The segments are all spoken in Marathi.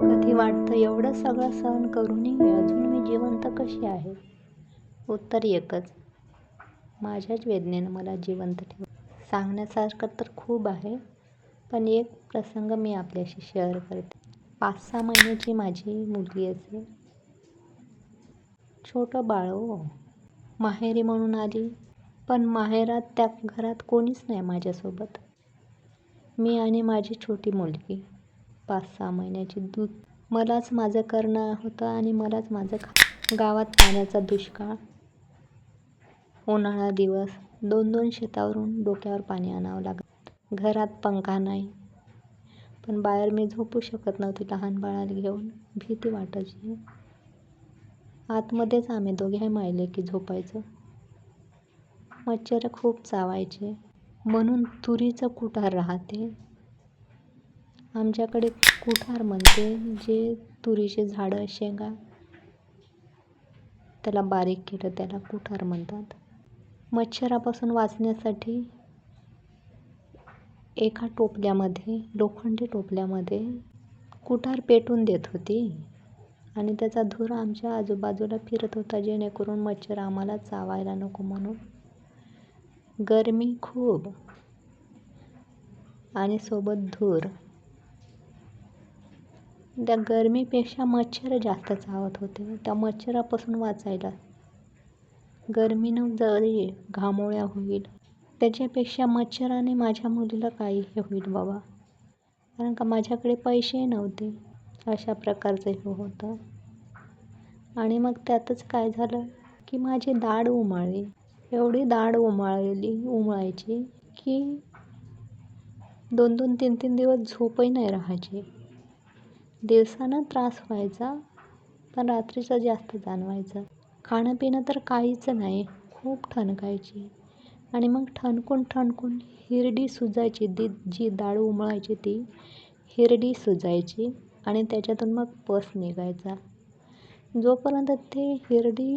कधी वाटतं एवढं सगळं सहन करूनही अजून मी जिवंत कशी आहे? उत्तर एकच. माझ्याच वेदनेनं मला जिवंत ठेव सांगण्यासारखं तर खूप आहे पण एक प्रसंग मी आपल्याशी शेअर करते. पाच सहा महिन्याची माझी मुलगी असेल. छोटं बाळ हो. माहेरी म्हणून आली पण माहेरात त्या घरात कोणीच नाही माझ्यासोबत. मी आणि माझी छोटी मुलगी. पाच सहा महिन्याची दूध. मलाच माझं करणं होतं आणि मलाच माझं खा गावात पाण्याचा दुष्काळ. उन्हाळा दिवस. दोन दोन शेतावरून डोक्यावर पाणी आणावं लागत घरात पंखा नाही. पण बाहेर मी झोपू शकत नव्हती लहान बाळाला घेऊन. भीती वाटायची. आतमध्येच आम्ही दोघे मायले की झोपायचं. मच्छर खूप चावायचे. म्हणून तुरीचं कुठं राहते. आमच्याकडे कुठार म्हणते जे तुरीचे झाडं शेंगा त्याला बारीक केलं त्याला कुठार म्हणतात. मच्छरापासून वाचण्यासाठी एका टोपल्यामध्ये लोखंडी टोपल्यामध्ये कुठार पेटून देत होती. आणि त्याचा धूर आमच्या आजूबाजूला फिरत होता जेणेकरून मच्छर आम्हाला चावायला नको म्हणून. गरमी खूप. आणि सोबत धूर. त्या गरमीपेक्षा मच्छर जास्त चावत होते. त्या मच्छरापासून वाचायला. गरमीनं जरी घामोळ्या होईल त्याच्यापेक्षा मच्छराने माझ्या मुलीला काही हे होईल बाबा. कारण का माझ्याकडे पैसे नव्हते. अशा प्रकारचं हे होतं. आणि मग त्यातच काय झालं? की माझी दाढ उमाळली. एवढी दाढ उमाळली उमळायची की दोन दोन तीन तीन दिवस झोपही नाही राहायची. दिवसानं त्रास व्हायचा पण रात्रीचं जास्त जाणवायचं. खाणं पिणं तर काहीच नाही खूप ठणकायची. आणि मग ठणकून ठणकून हिरडी सुजायची दी जी दाढ उमळायची ती हिरडी सुजायची आणि त्याच्यातून मग पस निघायचा. जोपर्यंत ते हिरडी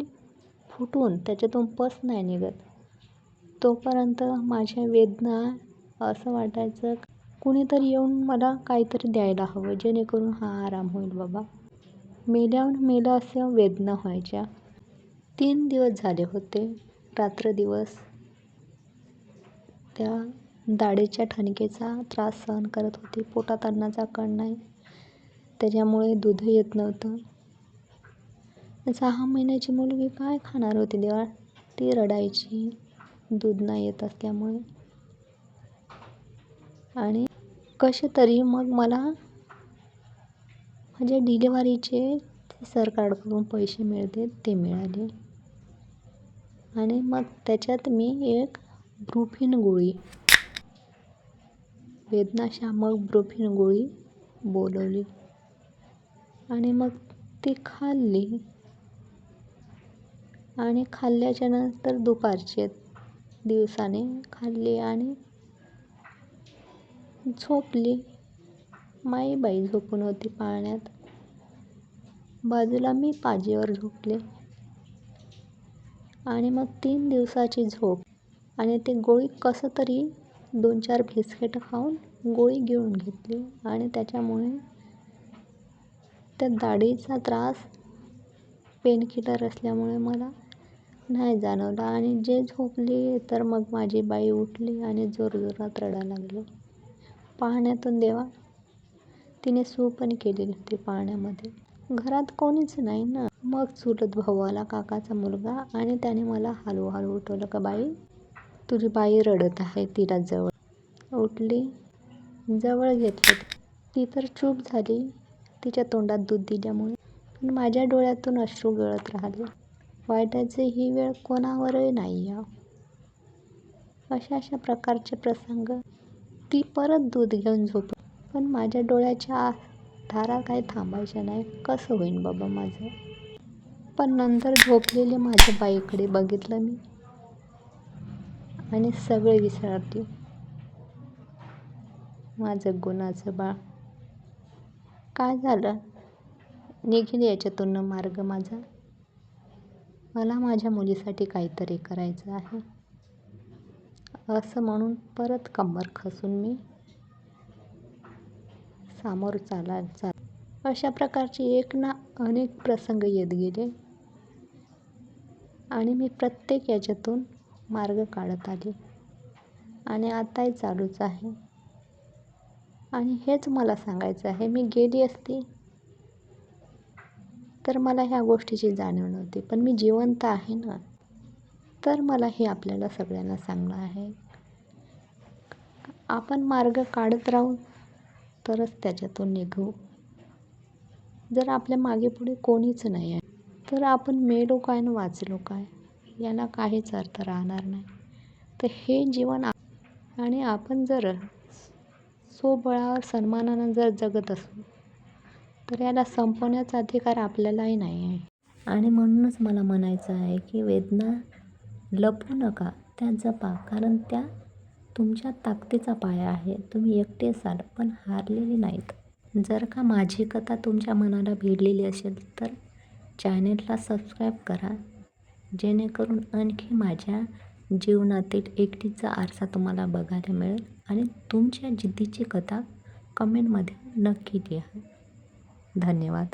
फुटून त्याच्यातून पस नाही निघत तोपर्यंत माझ्या वेदना असं वाटायचं कुणीतरी येऊन मला काहीतरी द्यायला हवं जेणेकरून हा आराम होईल बाबा. मेल्यावर मेलं असं वेदना व्हायच्या. तीन दिवस झाले होते रात्रदिवस त्या दाढेच्या ठणकेचा त्रास सहन करत होती. पोटात अन्नाचा कण नाही. त्याच्यामुळे दूध येत नव्हतं. सहा महिन्याची मुलगी काय खाणार होती देवा? ती रडायची. दूध नाही येत असल्यामुळे. आणि कसे तरी मग मला म्हणजे डिलेवरीचे सरकारकडून पैसे मिळते ते मिळाले. आणि मग त्याच्यात मी एक ब्रुफिन गोळी वेदनाशामक ब्रुफिन गोळी बोलवली. आणि मग ती खाल्ली. आणि खाल्ल्याच्या नंतर दुपारचे दिवसाने खाल्ली आणि झोपली. माईबाई झोपून होती पाळण्यात. बाजूला मी पाजीवर झोपले. आणि मग तीन दिवसाची झोप. आणि ते गोळी कसं तरी दोन चार बिस्किटं खाऊन गोळी गिळून घेतली. आणि त्याच्यामुळे त्या दाढीचा त्रास पेनकिलर असल्यामुळे मला नाही जाणवला. आणि जे झोपली तर मग माझी बाई उठली आणि जोरजोरात रडायला लागली. पाहण्यातून देवा. तिने सू पण केलेली होती पाण्यामध्ये. घरात कोणीच नाही ना. मग चुलत भाऊ आला काकाचा मुलगा आणि त्याने मला हळू उठवलं का बाई? तुझी बाई रडत आहे तिला जवळ. उठली. जवळ घेतली. ती तर चूप झाली. तिच्या तोंडात दूध दिल्यामुळे पण माझ्या डोळ्यातून अश्रू गळत राहिले. वाईटाचे ही वेळ कोणावरही नाही या अशा अशा प्रकारचे प्रसंग. ती परत दूध घेऊन झोप पण माझ्या डोळ्याच्या धारा काही थांबायच्या नाही. कसं होईन बाबा माझं? पण नंतर झोपलेले माझ्या बाईकडे बघितलं मी. आणि सगळे विसरते माझं गुणाचं बाळ. काय झालं? निघेल याच्यातून मार्ग माझा. मला माझ्या मुलीसाठी काहीतरी करायचं आहे. असं म्हणून परत कंबर खसून मी सामोर चाला चाल. अशा प्रकारचे एक ना अनेक प्रसंग येत गेले. आणि मी प्रत्येक याच्यातून मार्ग काढत आले. आणि आताही चालूच आहे. आणि हेच मला सांगायचं आहे मी गेली असती तर मला ह्या गोष्टीची जाणीव नव्हती. पण मी जिवंत आहे ना. तर मला हे आपल्याला सगळ्यांना सांगणं आहे. आपण मार्ग काढत राहू तरच त्याच्यातून निघू. जर आपल्या मागे पुढे कोणीच नाही आहे तर आपण मेलो काय आणि वाचलो काय याला काहीच अर्थ राहणार नाही. तर हे जीवन आणि आपण जर स्वबळावर सन्मानानं जर जगत असू तर याला संपवण्याचा अधिकार आपल्यालाही नाही आहे. आणि म्हणूनच मला म्हणायचं आहे की वेदना लपू नका. त्या जपा कारण त्या तुमच्या ताकदीचा पाया आहे. तुम्ही एकटे असाल पण हारलेले नाहीत. जर का माझी कथा तुमच्या मनाला भिडलेली असेल तर चॅनेलला सबस्क्राईब करा. जेणेकरून आणखी माझ्या जीवनातील एकटीचा आरसा तुम्हाला बघायला मिळेल आणि तुमच्या जिद्दीची कथा कमेंटमध्ये नक्की लिहा. धन्यवाद.